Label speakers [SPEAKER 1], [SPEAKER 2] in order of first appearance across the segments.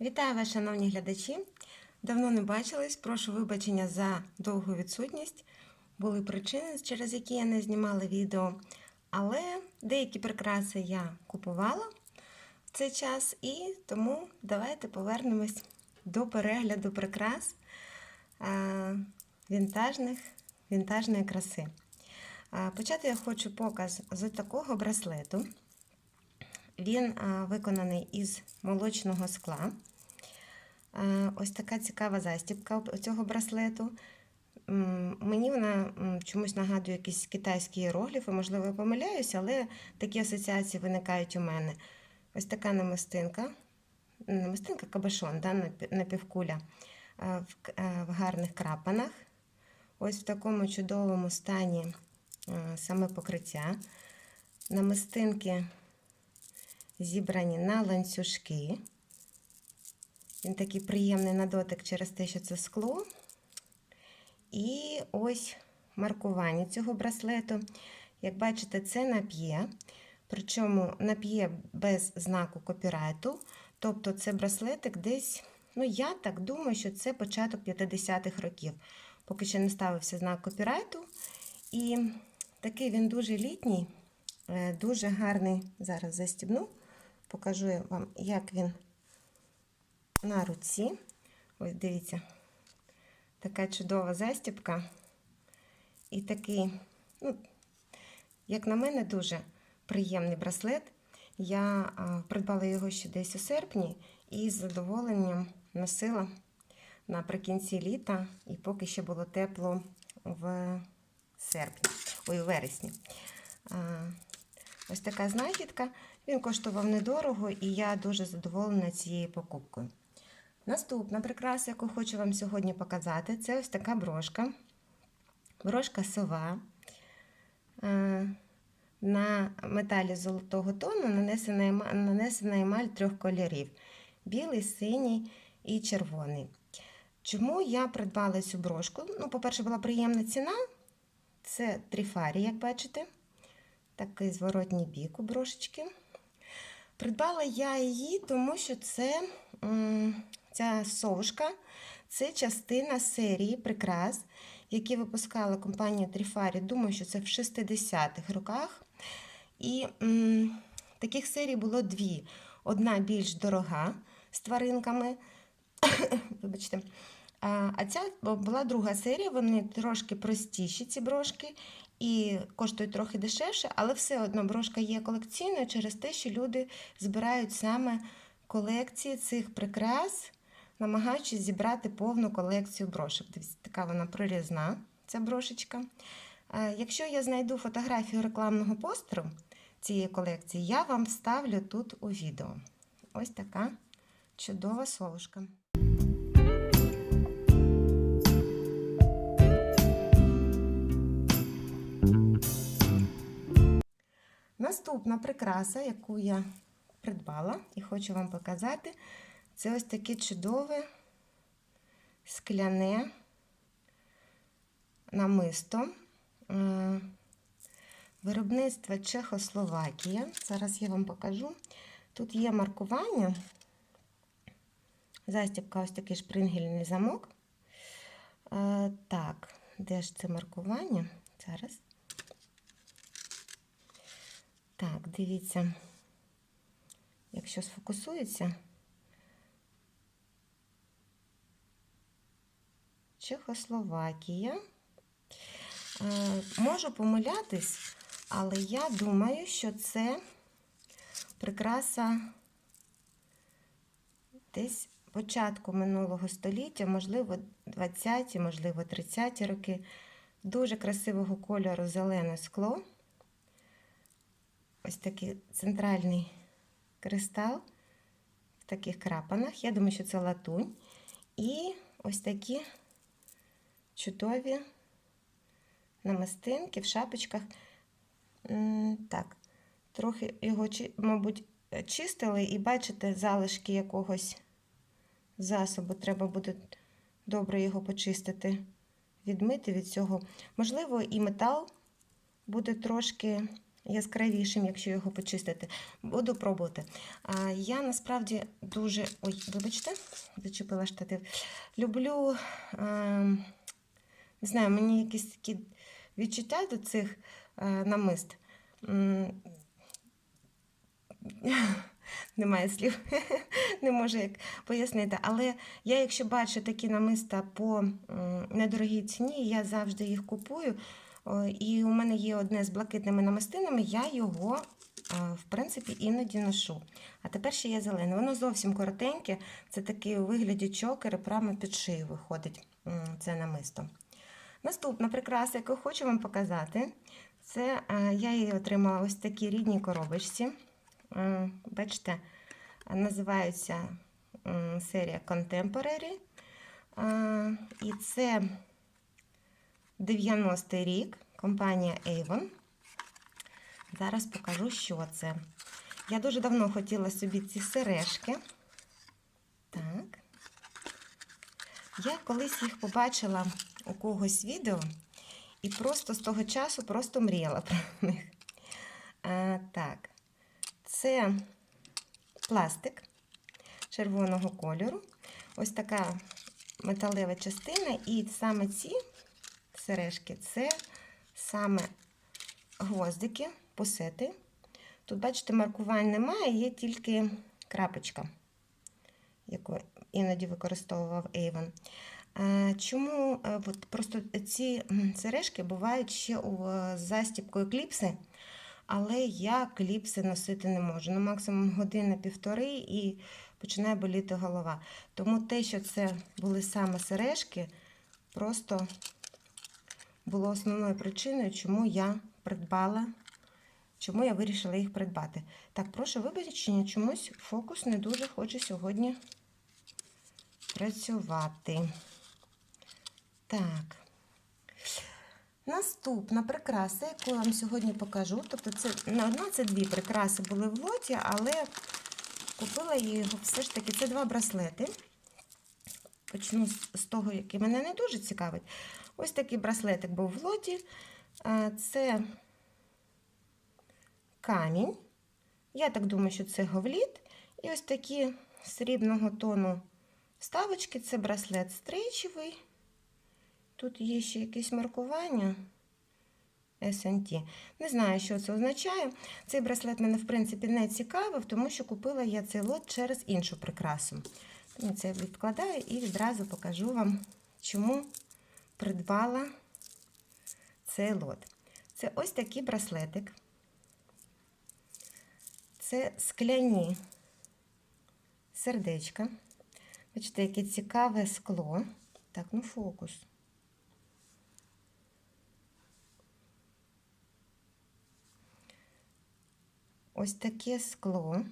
[SPEAKER 1] Вітаю вас, шановні глядачі! Давно не бачились, прошу вибачення за довгу відсутність. Були причини, через які я не знімала відео, але деякі прикраси я купувала в цей час, і тому давайте повернемось до перегляду прикрас вінтажних, вінтажної краси. Почати я хочу показ з такого браслету. Він виконаний із молочного скла. Ось така цікава застібка цього браслету. Мені вона чомусь нагадує якісь китайські іерогліфи, можливо, я помиляюся, але такі асоціації виникають у мене. Ось така намистинка, намистинка кабашон, да, напівкуля в, в гарних крапанах. Ось в такому чудовому стані саме покриття. Намистинки зібрані на ланцюжки. Він такий приємний на дотик через те, що це скло. І ось маркування цього браслету. Як бачите, це нап'є. Причому нап'є без знаку копірайту. Тобто це браслетик десь, ну я так думаю, що це початок 50-х років. Поки ще не ставився знак копірайту. І такий він дуже літній, е, дуже гарний. Зараз застібну, покажу вам, як він на руці. Ось дивіться, така чудова застібка. І такий, ну, як на мене, дуже приємний браслет. Я придбала його ще десь у серпні і з задоволенням носила наприкінці літа, і поки ще було тепло в серпні, ой, у вересні. Ось така знахідка. Він коштував недорого, і я дуже задоволена цією покупкою. Наступна прикраса, яку хочу вам сьогодні показати, це ось така брошка. Брошка сова. Е, На металі золотого тону нанесена, ема- нанесена емаль трьох кольорів: білий, синій і червоний. Чому я придбала цю брошку? Ну, по-перше, була приємна ціна. Це тріфарі, як бачите. Такий зворотній бік у брошечки. Придбала я її, тому що це ця совушка це частина серії прикрас, які випускала компанія Тріфарі. Думаю, що це в 60-х роках. І м, таких серій було дві. Одна більш дорога з тваринками. Вибачте. А ця була друга серія, вони трошки простіші, ці брошки, і коштують трохи дешевше, але все одно брошка є колекційною через те, що люди збирають саме колекції цих прикрас, намагаючись зібрати повну колекцію брошок. Дивіться, така вона прорізна, ця брошечка. Е, Якщо я знайду фотографію рекламного постеру цієї колекції, я вам вставлю тут у відео. Ось така чудова совушка. Наступна прикраса, яку я придбала і хочу вам показати, це ось таке чудове скляне намисто е, виробництва Чехословакія. Зараз я вам покажу. Тут є маркування. Застібка ось такий шпрингельний замок. Е, Так, де ж це маркування? Зараз. Так, дивіться, якщо сфокусується. Чехословакія. Е, Можу помилятись, але я думаю, що це прикраса десь початку минулого століття, можливо, 20-ті, можливо, 30-ті роки. Дуже красивого кольору зелене скло. Ось такий центральний кристал в таких крапанах. Я думаю, що це латунь. І ось такі чудові намистинки в шапочках. Так, трохи його, мабуть, чистили, і бачите, залишки якогось засобу. Треба буде добре його почистити, відмити від цього. Можливо, і метал буде трошки яскравішим, якщо його почистити. Буду пробувати. А, я насправді дуже. Ой, вибачте, зачепила штатив. Люблю. А, не знаю, мені якісь такі відчуття до цих а, намист. Немає слів, не можу як пояснити. Але я, якщо бачу такі намиста по недорогій ціні, я завжди їх купую. О, І у мене є одне з блакитними намистинами, я його, в принципі, іноді ношу. А тепер ще є зелене. Воно зовсім коротеньке, це такий у вигляді чокери, прямо під шию виходить це намисто. Наступна прикраса, яку хочу вам показати, це е, я її отримала ось в такій рідній коробочці. Е, Бачите, е, називається серія Contemporary. Е, І це 90-й рік, компанія Avon. Зараз покажу, що це. Я дуже давно хотіла собі ці сережки. Так. Я колись їх побачила у когось відео і просто з того часу просто мріяла про них. А, так, це пластик червоного кольору. Ось така металева частина, і саме ці сережки це саме гвоздики, пусети. Тут, бачите, маркувань немає, є тільки крапочка, яку іноді використовував Avon. Е, Чому е, от просто ці сережки бувають ще у е, з застіпкою кліпси, але я кліпси носити не можу. Ну, максимум година-півтори і починає боліти голова. Тому те, що це були саме сережки, просто було основною причиною, чому я придбала, чому я вирішила їх придбати. Так, прошу вибачення, чомусь фокус не дуже хоче сьогодні працювати. Так. Наступна прикраса, яку я вам сьогодні покажу. Тобто, це не одна, це дві прикраси були в лоті, але купила його все ж таки. Це два браслети. Почну з того, який мене не дуже цікавить. Ось такий браслетик був в лоті. Це камінь. Я так думаю, що це говліт. І ось такі срібного тону вставочки. Це браслет стрейчевий. Тут є ще якесь маркування. SNT. Не знаю, що це означає. Цей браслет мене, в принципі, не цікавив, тому що купила я цей лот через іншу прикрасу. Тому це відкладаю і відразу покажу вам, чому придбала цей лот. Це ось такий браслетик. Це скляні сердечка. Бачите, яке цікаве скло. Так, ну фокус. Ось таке скло.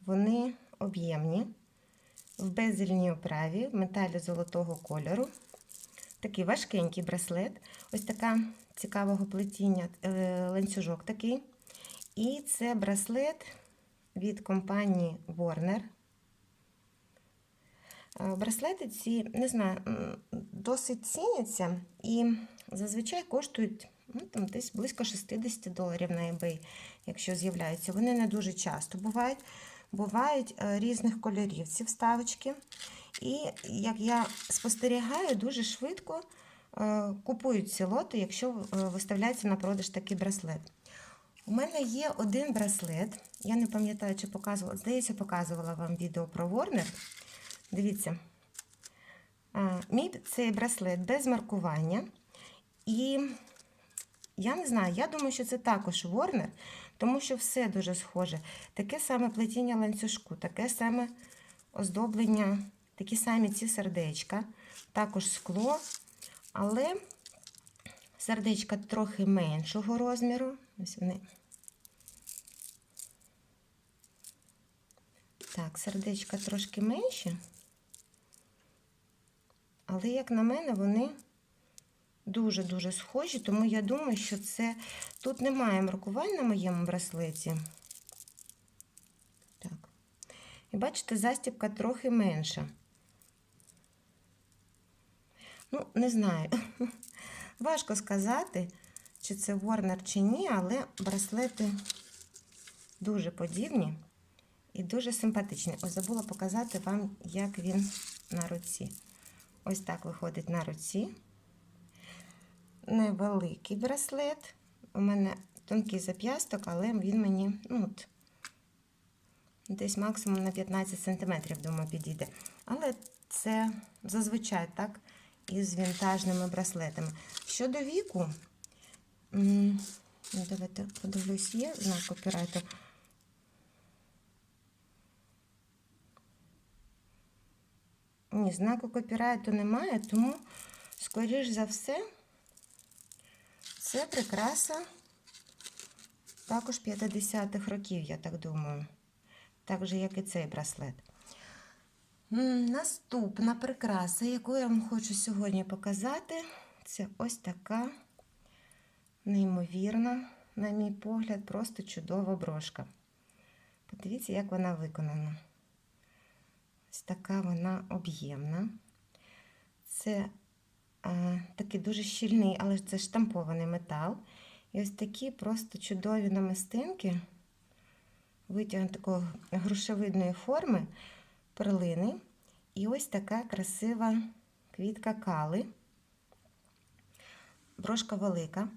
[SPEAKER 1] Вони об'ємні, в безельній оправі, в металі золотого кольору. Такий важкенький браслет. Ось така цікавого плетіння е, ланцюжок такий. І це браслет від компанії Warner. Е, Браслети ці, не знаю, досить ціняться і зазвичай коштують ну, там, десь близько 60 доларів на eBay, якщо з'являються. Вони не дуже часто бувають. Бувають е, різних кольорів ці вставочки. І, як я спостерігаю, дуже швидко е, купують ці лоти, якщо е, виставляється на продаж такий браслет. У мене є один браслет. Я не пам'ятаю, чи показувала, здається, показувала вам відео про Warner. Дивіться, мій цей браслет без маркування. І я не знаю, я думаю, що це також Warner, тому що все дуже схоже. Таке саме плетіння ланцюжку, таке саме оздоблення, такі самі ці сердечка, також скло, але сердечка трохи меншого розміру. Ось вони. Так, сердечка трошки менші. Але, як на мене, вони дуже-дуже схожі, тому я думаю, що це. Тут немає маркувань на моєму браслеті. Так. І бачите, застібка трохи менша. Ну, не знаю. Важко сказати, чи це Warner, чи ні, але браслети дуже подібні і дуже симпатичні. Ось забула показати вам, як він на руці. Ось так виходить на руці. Невеликий браслет. У мене тонкий зап'ясток, але він мені ну, от, десь максимум на 15 см, думаю, підійде. Але це зазвичай так із вінтажними браслетами. Щодо віку, давайте подивлюсь, є знак копірайту. Ні, знаку копірайту немає, тому, скоріш за все, це прикраса також 50-х років, я так думаю. Так же, як і цей браслет. Наступна прикраса, яку я вам хочу сьогодні показати, це ось така неймовірна, на мій погляд, просто чудова брошка. Подивіться, як вона виконана. Ось така вона об'ємна. Це такий дуже щільний, але це штампований метал. І ось такі просто чудові намистинки, витягнуті такої грушевидної форми, перлини. І ось така красива квітка кали. Брошка велика.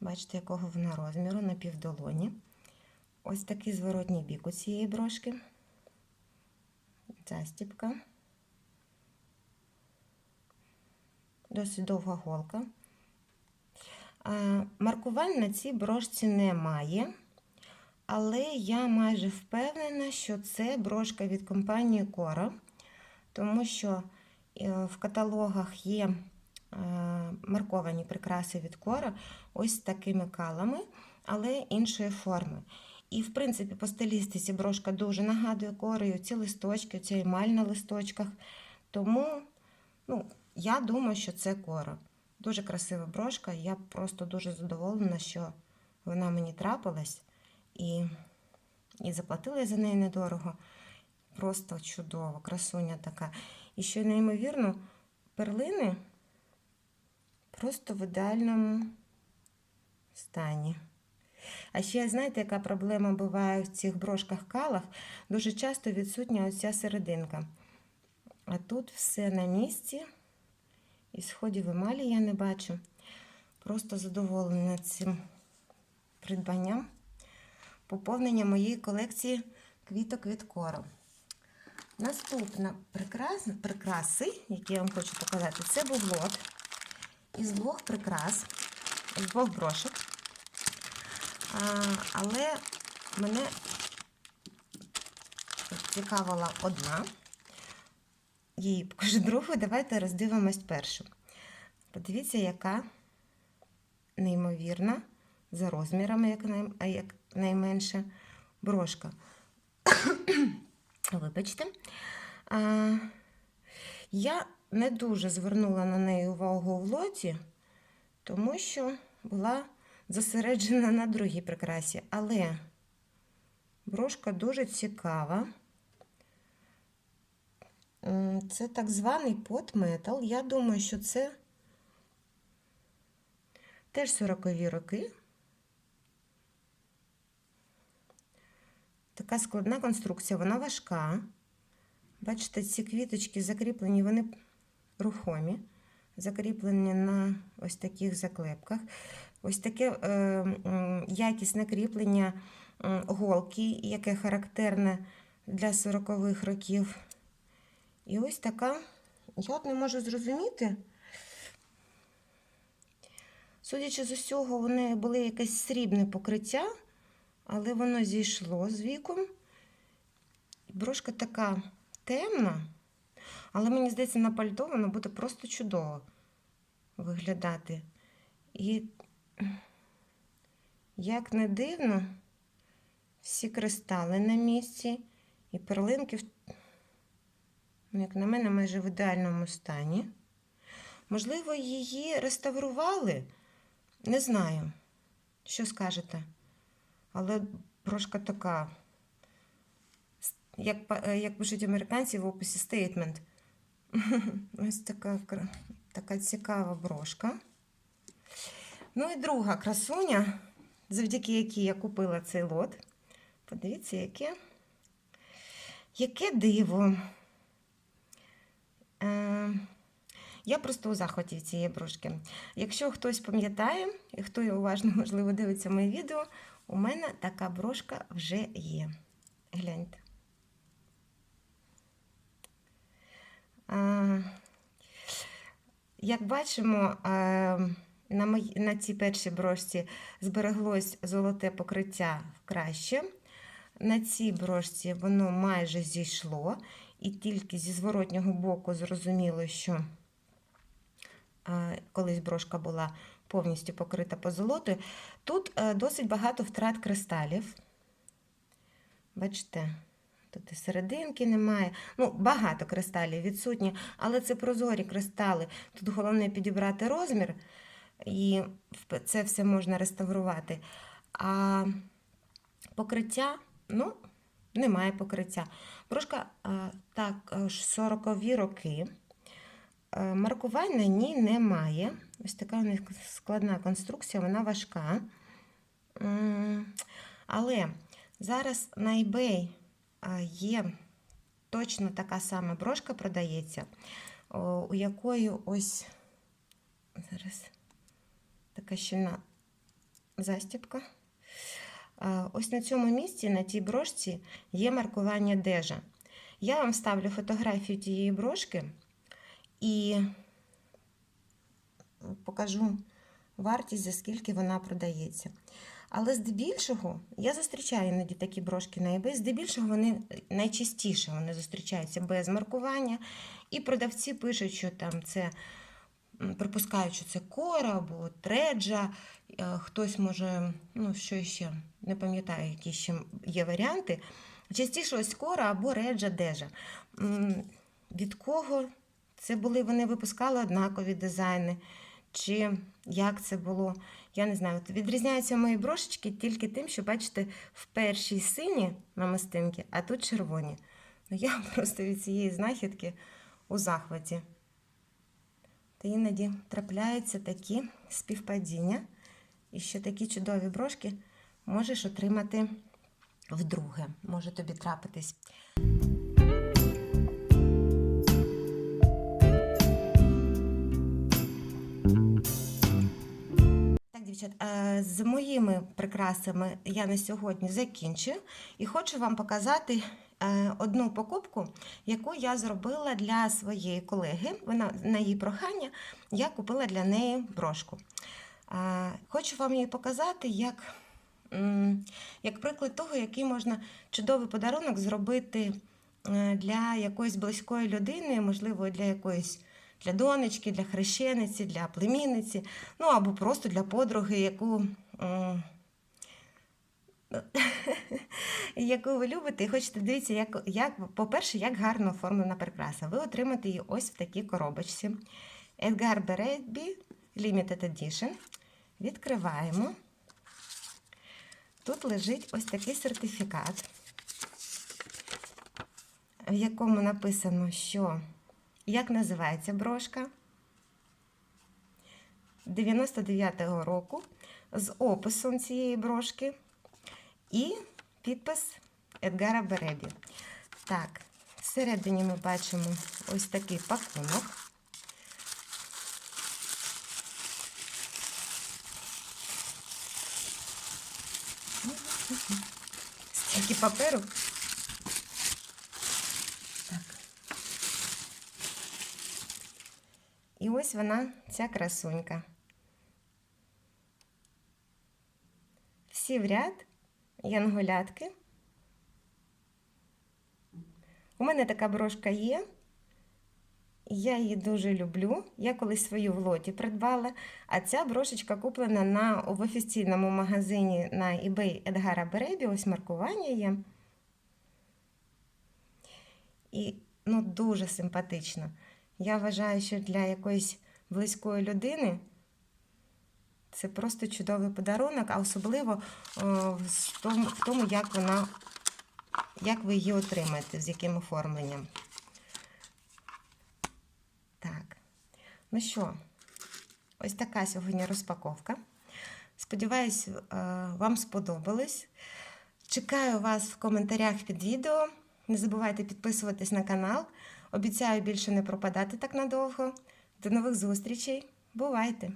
[SPEAKER 1] Бачите, якого вона розміру на півдолоні. Ось такий зворотній бік у цієї брошки. Застіпка. Досить довга голка. Маркувань на цій брошці немає, але я майже впевнена, що це брошка від компанії Cora, тому що е, в каталогах є е, марковані прикраси від Cora ось такими калами, але іншої форми. І, в принципі, по стилістиці брошка дуже нагадує корою ці листочки, ця емаль на листочках. Тому ну, я думаю, що це кора. Дуже красива брошка. Я просто дуже задоволена, що вона мені трапилась. І, і заплатила я за неї недорого. Просто чудово, красуня така. І що неймовірно, перлини просто в ідеальному стані. А ще, знаєте, яка проблема буває в цих брошках-калах? Дуже часто відсутня оця серединка. А тут все на місці. І сходів емалі я не бачу. Просто задоволена цим придбанням. Поповнення моєї колекції квіток від кору. Наступна прикрас, прикраси, які я вам хочу показати, це був із двох прикрас, з двох брошок. А, але мене цікавила одна. Її покажу другу. Давайте роздивимось першу. Подивіться, яка неймовірна, за розмірами, як, най... як найменша брошка. Вибачте. А, я не дуже звернула на неї увагу в лоті, тому що була зосереджена на другій прикрасі. Але брошка дуже цікава. Це так званий потметал. Я думаю, що це теж 40-ві роки. Така складна конструкція, вона важка. Бачите, ці квіточки закріплені, вони рухомі, закріплені на ось таких заклепках. Ось таке е, якісне кріплення е, голки, яке характерне для 40-х років. І ось така, я от не можу зрозуміти. Судячи з усього, вони були якесь срібне покриття, але воно зійшло з віком. Брошка така темна, але мені здається, на пальто вона буде просто чудово виглядати. І, як не дивно, всі кристали на місці і перлинки як на мене, майже в ідеальному стані. Можливо, її реставрували. Не знаю, що скажете. Але брошка така, як як пишуть американці в описі стейтмент. Ось така, така цікава брошка. Ну і друга красуня, завдяки якій я купила цей лот. Подивіться, яке, яке диво. Е, я просто у захваті цієї брошки. Якщо хтось пам'ятає, і хто уважно, можливо, дивиться моє відео, у мене така брошка вже є. Гляньте. Як бачимо, на, мої, на цій першій брошці збереглось золоте покриття краще. На цій брошці воно майже зійшло, і тільки зі зворотнього боку зрозуміло, що колись брошка була повністю покрита позолотою. Тут а, досить багато втрат кристалів. Бачите, тут і серединки немає. Ну, багато кристалів відсутні, але це прозорі кристали. Тут головне підібрати розмір, і це все можна реставрувати. А покриття, ну, немає покриття. Брошка також 40-ві роки. Е, Маркувань на ній немає. Ось така у них складна конструкція, вона важка. Але зараз на eBay є точно така сама брошка продається, у якої ось зараз така щільна застібка. Ось на цьому місці, на тій брошці, є маркування дежа. Я вам ставлю фотографію тієї брошки і покажу вартість, за скільки вона продається. Але здебільшого я зустрічаю іноді такі брошки на eBay, здебільшого вони найчастіше вони зустрічаються без маркування. І продавці пишуть, що там це що це кора або треджа. Е, Хтось може, ну що ще, не пам'ятаю, які ще є варіанти. Частіше ось кора або реджа дежа. Від кого це були, вони випускали однакові дизайни, чи як це було, я не знаю. Відрізняються мої брошечки тільки тим, що, бачите, в першій сині намистинки, а тут червоні. Ну, я просто від цієї знахідки у захваті. Та іноді трапляються такі співпадіння, і що такі чудові брошки можеш отримати вдруге. Може тобі трапитись. Е, з моїми прикрасами я на сьогодні закінчую і хочу вам показати одну покупку, яку я зробила для своєї колеги. Вона на її прохання я купила для неї брошку. Е, Хочу вам її показати як, як приклад того, який можна чудовий подарунок зробити е, для якоїсь близької людини, можливо, для якоїсь для донечки, для хрещениці, для племінниці, ну або просто для подруги, яку, яку ви любите і хочете дивитися, як, як, по-перше, як гарно оформлена прикраса. Ви отримаєте її ось в такій коробочці. Edgar Bereby Limited Edition. Відкриваємо. Тут лежить ось такий сертифікат, в якому написано, що як називається брошка 99-го року з описом цієї брошки і підпис Едгара Беребі. Так, всередині ми бачимо ось такий пакунок. Стільки паперу. Так. І ось вона, ця красунька. Всі в ряд, янголятки. У мене така брошка є. Я її дуже люблю. Я колись свою в лоті придбала, а ця брошечка куплена на, в офіційному магазині на eBay Едгара Беребі. Ось маркування є. І ну, дуже симпатично. Я вважаю, що для якоїсь близької людини це просто чудовий подарунок, а особливо в тому, в тому, як вона, як ви її отримаєте, з яким оформленням. Так, ну що, ось така сьогодні розпаковка. Сподіваюсь, е, вам сподобалось. Чекаю вас в коментарях під відео. Не забувайте підписуватись на канал. Обіцяю більше не пропадати так надовго. До нових зустрічей. Бувайте!